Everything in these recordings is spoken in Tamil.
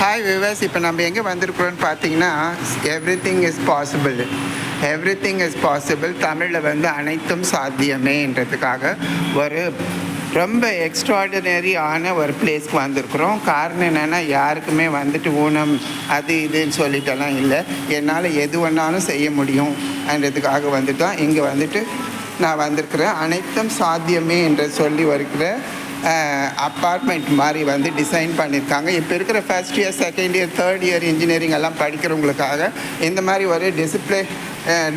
ஹாய் விவர்ஸ் இப்போ நம்ம எங்கே வந்திருக்கிறோம்னு பார்த்தீங்கன்னா everything is possible everything is possible தமிழில் வந்து அனைத்தும் சாத்தியமேன்றதுக்காக ஒரு ரொம்ப எக்ஸ்ட்ராடினரி ஆன ஒரு பிளேஸ்க்கு வந்திருக்கிறோம். காரணம் என்னென்னா யாருக்குமே வந்துட்டு ஊனம் அது இதுன்னு சொல்லிட்டெல்லாம் இல்லை. என்னால் எது வேணாலும் செய்ய முடியும் என்றதுக்காக வந்துட்டு தான் இங்கே வந்துட்டு நான் வந்திருக்கிறேன். அனைத்தும் சாத்தியமே என்று சொல்லி வருகிற அப்பார்ட்மெண்ட் மாதிரி வந்து டிசைன் பண்ணியிருக்காங்க. இப்போ இருக்கிற first year second year third year engineering எல்லாம் படிக்கிறவங்களுக்காக இந்த மாதிரி ஒரு டிசிப்ளே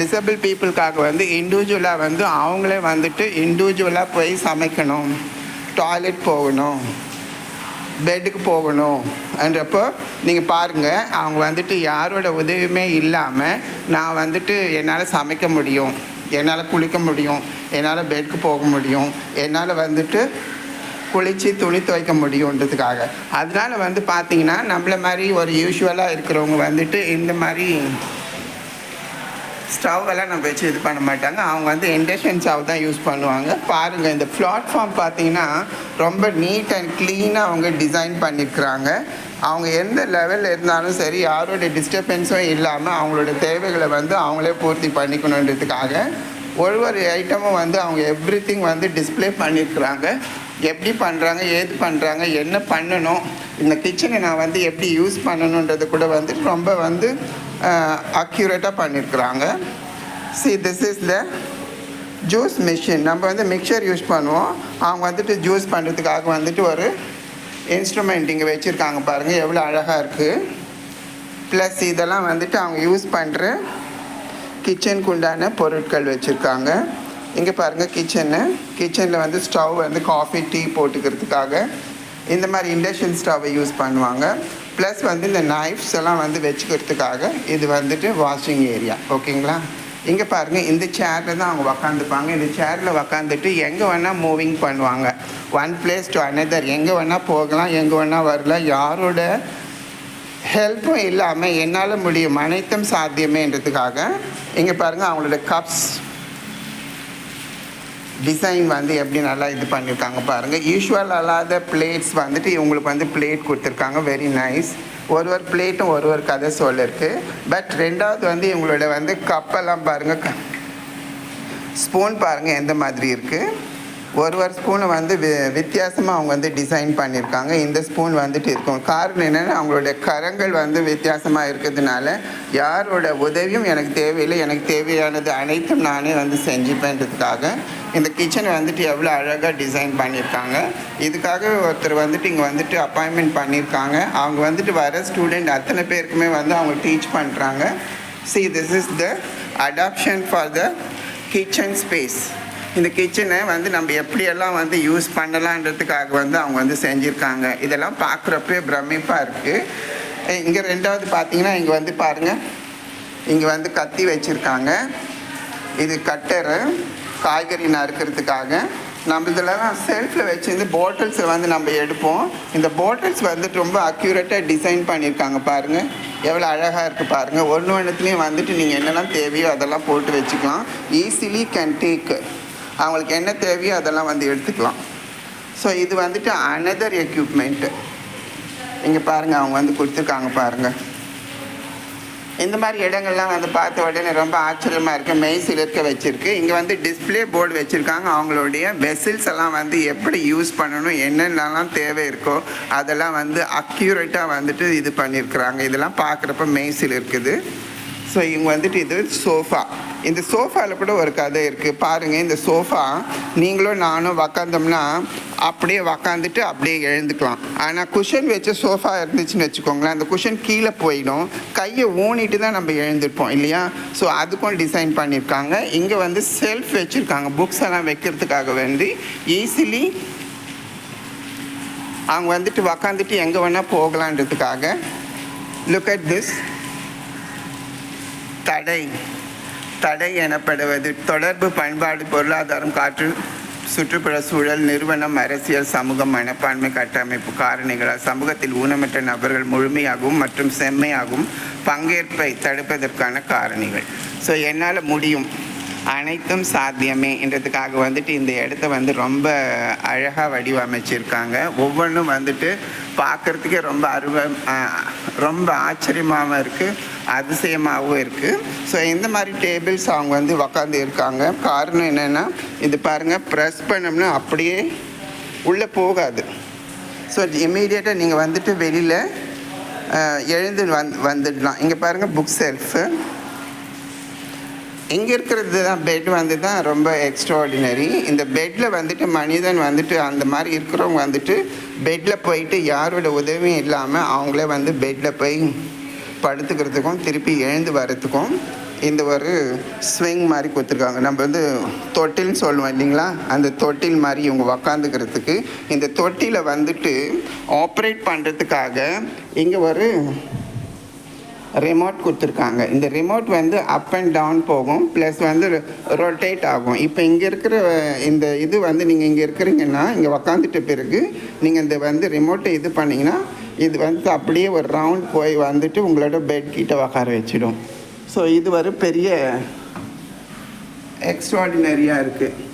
டிசபிள் பீப்புளுக்காக வந்து இண்டிவிஜுவலாக வந்து அவங்களே வந்துட்டு இண்டிவிஜுவலாக போய் சமைக்கணும். டாய்லெட் போகணும். பெட்டுக்கு போகணும். என்றப்போ நீங்கள் பாருங்கள் அவங்க வந்துட்டு யாரோட உதவியுமே இல்லாமல் நான் வந்துட்டு என்னால் சமைக்க முடியும். என்னால் குளிக்க முடியும். என்னால் பெட்டுக்கு போக முடியும். என்னால் வந்துட்டு குளித்து துணி துவைக்க முடியுன்றதுக்காக. அதனால வந்து பார்த்தீங்கன்னா நம்மள மாதிரி ஒரு யூஸ்வலாக இருக்கிறவங்க வந்துட்டு இந்த மாதிரி ஸ்டவ் எல்லாம் நம்ம வச்சு இது பண்ண மாட்டாங்க. அவங்க வந்து இண்டக்ஷன் ஸ்டவ் தான் யூஸ் பண்ணுவாங்க. பாருங்கள் இந்த பிளாட்ஃபார்ம் பார்த்தீங்கன்னா ரொம்ப நீட் அண்ட் க்ளீனாக அவங்க டிசைன் பண்ணியிருக்கிறாங்க அவங்க எந்த லெவலில் இருந்தாலும் சரி யாரோட டிஸ்டர்பன்ஸும் இல்லாமல் அவங்களோட தேவைகளை வந்து அவங்களே பூர்த்தி பண்ணிக்கணுன்றதுக்காக ஒரு ஒரு ஐட்டமும் வந்து அவங்க எவ்ரி வந்து டிஸ்ப்ளே பண்ணியிருக்கிறாங்க எப்படி பண்ணுறாங்க ஏது பண்ணுறாங்க என்ன பண்ணணும் இந்த கிச்சனை நான் வந்து எப்படி யூஸ் பண்ணணுன்றது கூட வந்து ரொம்ப வந்து அக்யூரேட்டாக பண்ணியிருக்கிறாங்க see this is the juice machine நம்ம வந்து மிக்சர் யூஸ் பண்ணுவோம். அவங்க வந்துட்டு ஜூஸ் பண்ணுறதுக்காக வந்துட்டு ஒரு இன்ஸ்ட்ருமெண்ட் இங்கே வச்சுருக்காங்க பாருங்கள் எவ்வளோ அழகாக இருக்குது ப்ளஸ் இதெல்லாம் வந்துட்டு அவங்க யூஸ் பண்ணுற கிச்சனுக்கு உண்டான பொருட்கள் வச்சுருக்காங்க. இங்கே பாருங்கள் கிச்சனு கிச்சனில் வந்து ஸ்டவ் வந்து காஃபி டீ போட்டுக்கிறதுக்காக இந்த மாதிரி இண்டக்ஷன் ஸ்டவ்வை யூஸ் பண்ணுவாங்க. ப்ளஸ் வந்து இந்த நைஃப்ஸ் எல்லாம் வந்து வச்சுக்கிறதுக்காக இது வந்துட்டு வாஷிங் ஏரியா ஓகேங்களா இங்கே பாருங்கள் இந்த சேரில் தான் அவங்க உக்காந்துப்பாங்க. இந்த சேரில் உக்காந்துட்டு எங்கே வேணால் மூவிங் பண்ணுவாங்க. ஒன் பிளேஸ் டு அனதர் எங்கே வேணால் போகலாம் எங்கே வேணால் வரலாம். யாரோட ஹெல்ப்பும் இல்லாமல் என்னால் முடியும். அனைத்தும் சாத்தியமேன்றதுக்காக இங்கே பாருங்கள் அவங்களோட கப்ஸ் டிசைன் வந்து எப்படி நல்லா இது பண்ணியிருக்காங்க பாருங்கள் யூஸ்வல் அல்லாத பிளேட்ஸ் வந்துட்டு இவங்களுக்கு வந்து பிளேட் கொடுத்துருக்காங்க. வெரி நைஸ் ஒரு ஒரு பிளேட்டும் ஒரு ஒரு கதை சொல்லிருக்கு. பட் ரெண்டாவது வந்து இவங்களோட வந்து கப்பெல்லாம் பாருங்கள் ஸ்பூன் பாருங்கள் எந்த மாதிரி இருக்குது ஒரு ஒரு ஸ்பூனை வந்து வி வித்தியாசமாக அவங்க வந்து டிசைன் பண்ணியிருக்காங்க இந்த ஸ்பூன் வந்துட்டு இருக்கும். காரணம் என்னென்னா அவங்களுடைய கரங்கள் வந்து வித்தியாசமாக இருக்கிறதுனால யாரோட உதவியும் எனக்கு தேவையில்லை. எனக்கு தேவையானது அனைத்தும் நானே வந்து செஞ்சுப்பேன்றதுக்காக இந்த கிச்சனை வந்துட்டு எவ்வளோ அழகாக டிசைன் பண்ணியிருக்காங்க இதுக்காக ஒருத்தர் வந்துட்டு இங்கே வந்துட்டு அப்பாயின்மெண்ட் பண்ணியிருக்காங்க அவங்க வந்துட்டு வர ஸ்டூடெண்ட் அத்தனை பேருக்குமே வந்து அவங்க டீச் பண்ணுறாங்க see this is the adoption for the kitchen space இந்த கிச்சனை வந்து நம்ம எப்படியெல்லாம் வந்து யூஸ் பண்ணலான்றதுக்காக வந்து அவங்க வந்து செஞ்சுருக்காங்க. இதெல்லாம் பார்க்குறப்பே பிரமிப்பாக இருக்குது இங்கே ரெண்டாவது பார்த்தீங்கன்னா இங்கே வந்து பாருங்கள் இங்கே வந்து கத்தி வச்சுருக்காங்க. இது கட்டரு காய்கறி நறுக்கிறதுக்காக. நம்ம இதெல்லாம் செல்ஃபில் வச்சுருந்து பாட்டில்ஸை வந்து நம்ம எடுப்போம். இந்த பாட்டில்ஸ் வந்துட்டு ரொம்ப அக்யூரேட்டாக டிசைன் பண்ணியிருக்காங்க பாருங்கள் எவ்வளோ அழகாக இருக்குது பாருங்கள் ஒன்று ஒன்றுத்துலேயும் வந்துட்டு நீங்கள் என்னெல்லாம் தேவையோ அதெல்லாம் போட்டு வச்சுக்கலாம். ஈஸிலி கேன் டேக் அவங்களுக்கு என்ன தேவையோ அதெல்லாம் வந்து எடுத்துக்கலாம். ஸோ இது வந்துட்டு அனதர் எக்யூப்மெண்ட்டு இங்கே பாருங்கள் அவங்க வந்து கொடுத்துருக்காங்க பாருங்கள் இந்த மாதிரி இடங்கள்லாம் வந்து பார்த்த உடனே ரொம்ப ஆச்சரியமாக இருக்குது மெய் சிலிர்க்க வச்சுருக்கு. இங்கே வந்து டிஸ்ப்ளே போர்டு வச்சுருக்காங்க. அவங்களுடைய வெசில்ஸ் எல்லாம் வந்து எப்படி யூஸ் பண்ணணும் என்னென்னலாம் தேவை இருக்கோ அதெல்லாம் வந்து அக்யூரேட்டாக வந்துட்டு இது பண்ணியிருக்கிறாங்க இதெல்லாம் பார்க்குறப்ப மெய் சிலிர்க்குது ஸோ இவங்க வந்துட்டு இது சோஃபா இந்த சோஃபாவில் கூட ஒரு கதை இருக்குது பாருங்கள் இந்த சோஃபா நீங்களும் நானும் உக்காந்தோம்னா அப்படியே உக்காந்துட்டு அப்படியே எழுந்துக்கலாம். ஆனால் குஷன் வச்ச சோஃபா இருந்துச்சுன்னு வச்சுக்கோங்களேன் அந்த குஷன் கீழே போயிடும். கையை ஊனிட்டு தான் நம்ம எழுந்திருப்போம் இல்லையா? ஸோ அதுக்கும் டிசைன் பண்ணியிருக்காங்க. இங்கே வந்து செல்ஃப் வச்சுருக்காங்க. புக்ஸ் எல்லாம் வைக்கிறதுக்காக வேண்டி ஈஸிலி அவங்க வந்துட்டு உக்காந்துட்டு எங்கே வேணால் போகலான்றதுக்காக லுக் அட் திஸ் தடை. தடை எனப்படுவது தொடர்பு பண்பாடு பொருளாதாரம் காற்று சுற்றுப்புற சூழல் நிறுவனம் அரசியல் சமூகம் மனப்பான்மை கட்டமைப்பு காரணிகளால் சமூகத்தில் ஊனமற்ற நபர்கள் முழுமையாகவும் மற்றும் செம்மையாகவும் பங்கேற்பை தடுப்பதற்கான காரணிகள். ஸோ என்னால் முடியும். அனைத்தும் சாத்தியமே என்றதுக்காக வந்துட்டு இந்த இடத்த வந்து ரொம்ப அழகாக வடிவமைச்சிருக்காங்க. ஒவ்வொன்றும் வந்துட்டு பார்க்குறதுக்கே ரொம்ப அருவ ரொம்ப ஆச்சரியமாகவும் இருக்குது அதிசயமாகவும் இருக்குது ஸோ இந்த மாதிரி டேபிள்ஸ் அவங்க வந்து உக்காந்து இருக்காங்க. காரணம் என்னென்னா இது பாருங்கள் ப்ரெஸ் பண்ணோம்னா அப்படியே உள்ளே போகாது. ஸோ இமீடியட்டாக நீங்கள் வந்துட்டு வெளியில் எழுந்து வந் வந்துடலாம். இங்கே பாருங்கள் புக் செல்ஃபு இங்கே இருக்கிறது தான் பெட் வந்து தான் ரொம்ப எக்ஸ்ட்ராடினரி இந்த பெட்டில் வந்துட்டு மனிதன் வந்துட்டு அந்த மாதிரி இருக்கிறவங்க வந்துட்டு பெட்டில் போயிட்டு யாரோட உதவியும் இல்லாமல் அவங்களே வந்து பெட்டில் போய் படுத்துக்கிறதுக்கும் திருப்பி எழுந்து வர்றதுக்கும் இந்த ஒரு ஸ்விங் மாதிரி கொடுத்துருக்காங்க. நம்ம வந்து தொட்டில்னு சொல்லுவோம் இல்லைங்களா? அந்த தொட்டில் மாதிரி இவங்க உக்காந்துக்கிறதுக்கு இந்த தொட்டியில் வந்துட்டு ஆப்ரேட் பண்ணுறதுக்காக இங்கே ஒரு ரிமோட் கொடுத்துருக்காங்க. இந்த ரிமோட் வந்து அப் அண்ட் டவுன் போகும் ப்ளஸ் வந்து ரொட்டேட் ஆகும். இப்போ இங்கே இருக்கிற இந்த இது வந்து நீங்கள் இங்கே இருக்கிறீங்கன்னா இங்கே உக்காந்துட்ட பிறகு நீங்கள் இந்த வந்து ரிமோட்டை இது பண்ணிங்கன்னா இது வந்து அப்படியே ஒரு ரவுண்ட் போய் வந்துட்டு உங்களோட பெட் கிட்ட உக்கார வச்சிடும். ஸோ இது ஒரு பெரிய எக்ஸ்ட்ராடினரியாக இருக்குது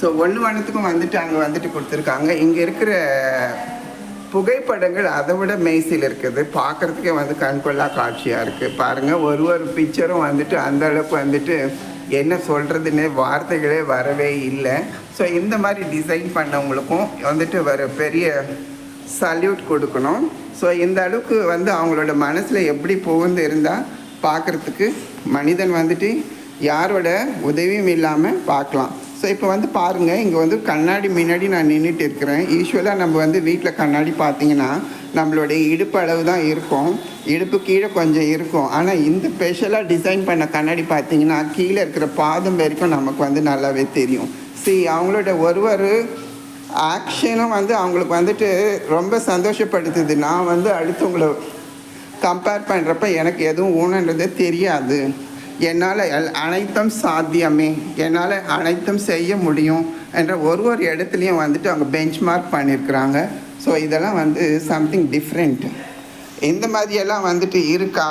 ஸோ ஒன்று ஒன்றுத்துக்கும் வந்துட்டு அங்கே வந்துட்டு கொடுத்துருக்காங்க. இங்கே இருக்கிற புகைப்படங்கள் அதை விட மெய்சில் இருக்குது. பார்க்குறதுக்கே வந்து கண்கொள்ளா காட்சியாக இருக்குது பாருங்கள் ஒரு ஒரு பிக்சரும் வந்துட்டு அந்த அளவுக்கு வந்துட்டு என்ன சொல்கிறதுன்னே வார்த்தைகளே வரவே இல்லை. ஸோ இந்த மாதிரி டிசைன் பண்ணவங்களுக்கும் வந்துட்டு வர பெரிய சல்யூட் கொடுக்கணும். ஸோ இந்த அளவுக்கு வந்து அவங்களோட மனசில் எப்படி புகுந்து இருந்தால் பார்க்குறதுக்கு மனிதன் வந்துட்டு யாரோட உதவியும் இல்லாமல் பார்க்கலாம் ஸோ இப்போ வந்து பாருங்கள் இங்கே வந்து கண்ணாடி முன்னாடி நான் நின்றுட்டு இருக்கிறேன். யூஸ்வலாக நம்ம வந்து வீட்டில் கண்ணாடி பார்த்தீங்கன்னா நம்மளுடைய இடுப்பு அளவு தான் இருக்கும். இடுப்பு கீழே கொஞ்சம் இருக்கும். ஆனால் இந்த ஸ்பெஷலாக டிசைன் பண்ண கண்ணாடி பார்த்தீங்கன்னா கீழே இருக்கிற பாதம் வரைக்கும் நமக்கு வந்து நல்லாவே தெரியும். சரி அவங்களோட ஒரு ஒரு ஆக்ஷனும் வந்து அவங்களுக்கு வந்துட்டு ரொம்ப சந்தோஷப்படுத்துது. நான் வந்து அடுத்தவங்களை கம்பேர் பண்ணுறப்ப எனக்கு எதுவும் ஊனன்றது தெரியாது. என்னால் எல் அனைத்தும் சாத்தியமே. என்னால் அனைத்தும் செய்ய முடியும் என்ற ஒரு ஒரு இடத்துலையும் வந்துட்டு அவங்க பெஞ்ச் மார்க் பண்ணியிருக்கிறாங்க ஸோ இதெல்லாம் வந்து சம்திங் டிஃப்ரெண்ட் இந்த மாதிரியெல்லாம் வந்துட்டு இருக்கா?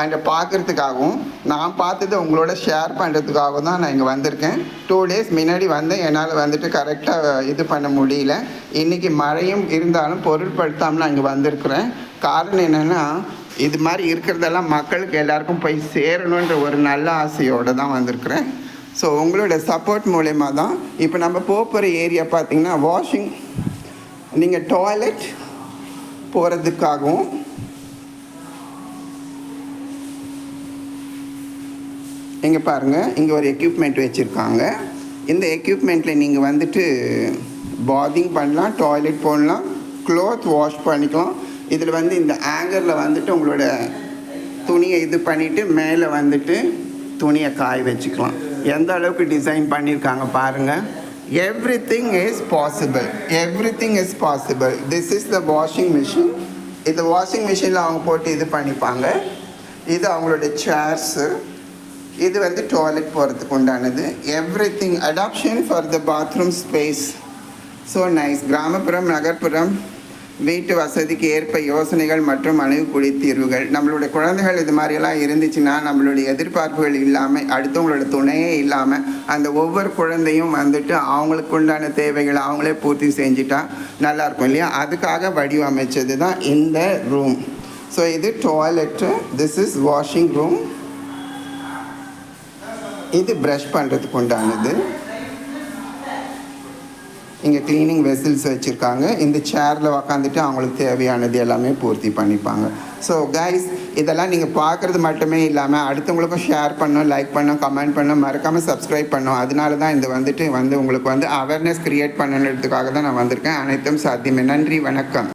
அங்கே பார்க்குறதுக்காகவும் நான் பார்த்ததை உங்களோட ஷேர் பண்ணுறதுக்காகவும் தான் நான் இங்கே வந்திருக்கேன். டூ டேஸ் முன்னாடி வந்தேன் என்னால் வந்துட்டு கரெக்டாக இது பண்ண முடியல. இன்றைக்கி மழையும் இருந்தாலும் பொருட்படுத்தாமல் நான் இங்கே வந்திருக்கிறேன். காரணம் என்னென்னா இது மாதிரி இருக்கிறதெல்லாம் மக்களுக்கு எல்லாருக்கும் போய் சேரணுன்ற ஒரு நல்ல ஆசையோடு தான் வந்திருக்கிறேன். ஸோ உங்களோட சப்போர்ட் மூலயமா தான் இப்போ நம்ம போக போகிற ஏரியா பார்த்தீங்கன்னா வாஷிங் நீங்கள் டாய்லெட் போகிறதுக்காகவும் இங்கே பாருங்கள் இங்கே ஒரு எக்யூப்மெண்ட் வச்சுருக்காங்க. இந்த எக்யூப்மெண்ட்டில் நீங்கள் வந்துட்டு பாதிங் பண்ணலாம் டாய்லெட் போடலாம் க்ளோத் வாஷ் பண்ணிக்கலாம். இதில் வந்து இந்த ஆங்கரில் வந்துட்டு உங்களோட துணியை இது பண்ணிவிட்டு மேலே வந்துட்டு துணியை காய வச்சுக்கலாம். எந்த அளவுக்கு டிசைன் பண்ணியிருக்காங்க பாருங்கள் everything is possible everything is possible this is the washing machine இந்த வாஷிங் மிஷினில் அவங்க போட்டு இது பண்ணிப்பாங்க. இது அவங்களோட சேர்ஸு இது வந்து டாய்லெட் போகிறதுக்கு உண்டானது. Everything adoption for the bathroom space so nice கிராமப்புறம் நகர்ப்புறம் வீட்டு வசதிக்கு ஏற்ப யோசனைகள் மற்றும் அணுகுக்குடி தீர்வுகள். நம்மளுடைய குழந்தைகள் இது மாதிரியெல்லாம் இருந்துச்சுன்னா நம்மளுடைய எதிர்பார்ப்புகள் இல்லாமல் அடுத்தவங்களோட துணையே இல்லாமல் அந்த ஒவ்வொரு குழந்தையும் வந்துட்டு அவங்களுக்கு உண்டான தேவைகளை அவங்களே பூர்த்தி செஞ்சுட்டா நல்லாயிருக்கும் இல்லையா? அதுக்காக வடிவமைச்சது தான் இந்த ரூம் ஸோ இது toilet this is washing room இது ப்ரஷ் பண்ணுறதுக்கு உண்டானது. இங்கே க்ளீனிங் வெசில்ஸ் வச்சுருக்காங்க. இந்த சேரில் உக்காந்துட்டு அவங்களுக்கு தேவையானது எல்லாமே பூர்த்தி பண்ணிப்பாங்க. ஸோ கைஸ் இதெல்லாம் நீங்கள் பார்க்குறது மட்டுமே இல்லாமல் அடுத்தவங்களுக்கும் ஷேர் பண்ணும் லைக் பண்ணும் கமெண்ட் பண்ணும் மறக்காமல் சப்ஸ்கிரைப் பண்ணும். அதனால தான் இது வந்துட்டு வந்து உங்களுக்கு வந்து அவேர்னஸ் க்ரியேட் பண்ணணுன்றதுக்காக தான் நான் வந்திருக்கேன். அனைத்தும் சாத்தியமே. நன்றி வணக்கம்.